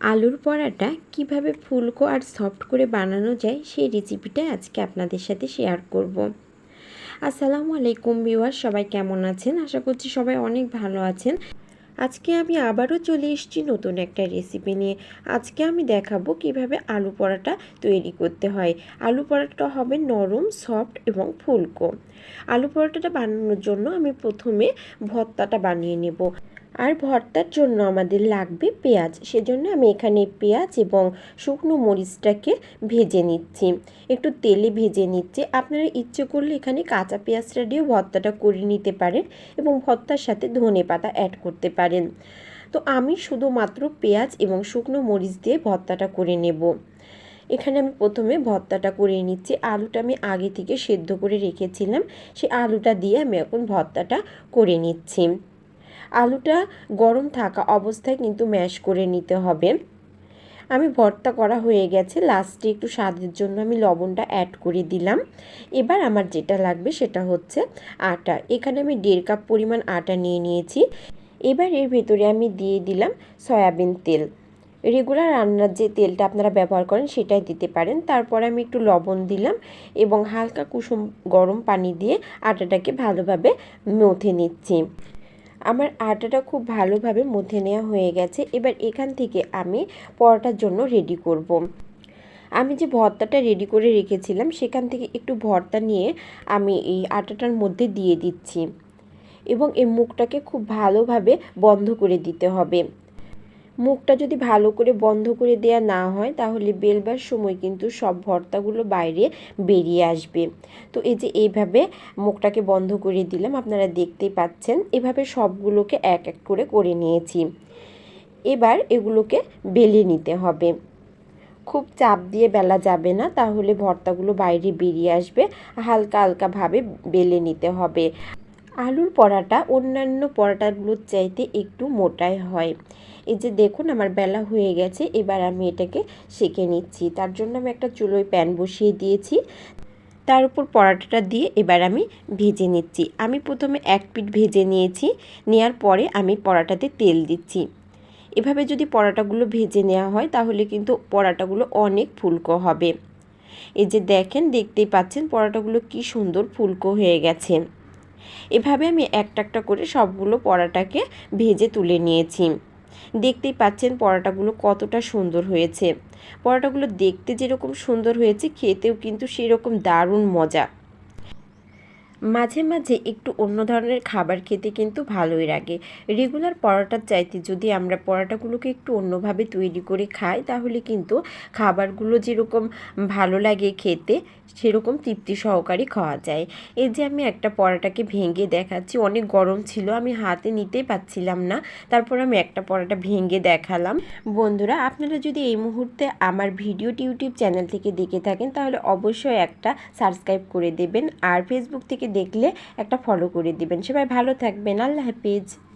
আলুর পরাটা কীভাবে ফুলকো আর সফট করে বানানো যায় সেই রেসিপিটা আজকে আপনাদের সাথে শেয়ার করব। আসসালামু আলাইকুম বিওয়ার সবাই কেমন আছেন? আশা করছি সবাই অনেক ভালো আছেন। আজকে আমি আবারও চলে এসেছি নতুন একটা রেসিপি নিয়ে। আজকে আমি দেখাবো কীভাবে আলু পরাটা তৈরি করতে হয়। আলু পরাটা হবে নরম সফট এবং ফুলকো। আলু পরাটাটা বানানোর জন্য আমি প্রথমে ভর্তাটা বানিয়ে নেব। আর ভর্তার জন্য আমাদের লাগবে পেঁয়াজ। সেজন্য আমি এখানে পেঁয়াজ এবং শুকনো মরিচটাকে ভেজে নিচ্ছি। একটু তেলে ভেজে নিচ্ছি। আপনারা ইচ্ছে করলে এখানে কাঁচা পেঁয়াজটা দিয়েও ভর্তাটা করে নিতে পারেন এবং ভর্তার সাথে ধনে পাতা অ্যাড করতে পারেন। তো আমি শুধুমাত্র পেঁয়াজ এবং শুকনো মরিচ দিয়ে ভর্তাটা করে নেব। এখানে আমি প্রথমে ভর্তাটা করে নিচ্ছি। আলুটা আমি আগে থেকে সেদ্ধ করে রেখেছিলাম। সেই আলুটা দিয়ে আমি এখন ভর্তাটা করে নিচ্ছি। আলুটা গরম থাকা অবস্থায় কিন্তু ম্যাশ করে নিতে হবে। আমি ভর্তা করা হয়ে গেছে লাস্টে একটু স্বাদের জন্য আমি লবণটা অ্যাড করে দিলাম। এবার আমার যেটা লাগবে সেটা হচ্ছে আটা। এখানে আমি দেড় কাপ পরিমাণ আটা নিয়ে নিয়েছি। এবার এর ভেতরে আমি দিয়ে দিলাম সয়াবিন তেল। রেগুলার রান্নার যে তেলটা আপনারা ব্যবহার করেন সেটাই দিতে পারেন। তারপর আমি একটু লবণ দিলাম এবং হালকা কুসুম গরম পানি দিয়ে আটাটাকে ভালোভাবে মথে নিচ্ছি। আমার আটাটা খুব ভালোভাবে মধ্যে নেওয়া হয়ে গেছে। এবার এখান থেকে আমি পরোটার জন্য রেডি করব। আমি যে ভর্তাটা রেডি করে রেখেছিলাম, সেখান থেকে একটু ভর্তা নিয়ে আমি এই আটাটার মধ্যে দিয়ে দিচ্ছি। এবং এই মুখটাকে খুব ভালোভাবে বন্ধ করে দিতে হবে। মুখটা যদি ভালো করে বন্ধ করে দেয়া না হয়, তাহলে বেলবার সময় কিন্তু সব ভর্তাগুলো বাইরে বেরিয়ে আসবে। তো এই যে এইভাবে মুখটাকে বন্ধ করে দিলাম, আপনারা দেখতেই পাচ্ছেন, এভাবে সবগুলোকে এক এক করে করে নিয়েছি। এবার এগুলোকে বেলে নিতে হবে। খুব চাপ দিয়ে বেলা যাবে না, তাহলে ভর্তাগুলো বাইরে বেরিয়ে আসবে, হালকা হালকাভাবে বেলে নিতে হবে। আলুর পরাটা অন্যান্য পরাটাগুলোর চাইতে একটু মোটাই হয়। এই যে দেখুন আমার বেলা হয়ে গেছে, এবার আমি এটাকে সেঁকে নিচ্ছি। তার জন্য আমি একটা চুলোয় প্যান বসিয়ে দিয়েছি। তার উপর পরাটাটা দিয়ে এবার আমি ভেজে নিচ্ছি। আমি প্রথমে এক পিঠ ভেজে নিয়েছি নেওয়ার পরে আমি পরাটাতে তেল দিচ্ছি। এভাবে যদি পরাটাগুলো ভেজে নেওয়া হয়, তাহলে কিন্তু পরাটাগুলো অনেক ফুলকো হবে। এই যে দেখেন, দেখতেই পাচ্ছেন পরাটাগুলো কি সুন্দর ফুলকো হয়ে গেছে। এভাবে আমি একটা একটা করে সবগুলো পরাটাকে ভেজে তুলে নিয়েছি। দেখতেই পাচ্ছেন পরোটাগুলো কতটা সুন্দর হয়েছে। পরোটাগুলো দেখতে যেরকম সুন্দর হয়েছে, খেতেও কিন্তু সেরকম দারুণ মজা। মাঝে মাঝে একটু অন্য ধরনের খাবার খেতে কিন্তু ভালোই লাগে। রেগুলার পরোটার চাইতে যদি আমরা পরোটাগুলোকে একটু অন্যভাবে তৈরি করে খাই, তাহলে কিন্তু খাবারগুলো যেরকম ভালো লাগে খেতে, সেরকম তৃপ্তি সহকারে খাওয়া যায়। এই যে আমি একটা পরোটাকে ভেঙে দেখাচ্ছি, অনেক গরম ছিল, আমি হাতে নিতেই পাচ্ছিলাম না। তারপর আমি একটা পরোটা ভেঙে দেখালাম। বন্ধুরা, আপনারা যদি এই মুহূর্তে আমার ভিডিও ইউটিউব চ্যানেল থেকে দেখে থাকেন, তাহলে অবশ্যই একটা সাবস্ক্রাইব করে দেবেন। আর ফেসবুক থেকে দেখলে একটা ফলো করে দিবেন। সবাই ভালো থাকবেন। আল্লাহ হাফিজ।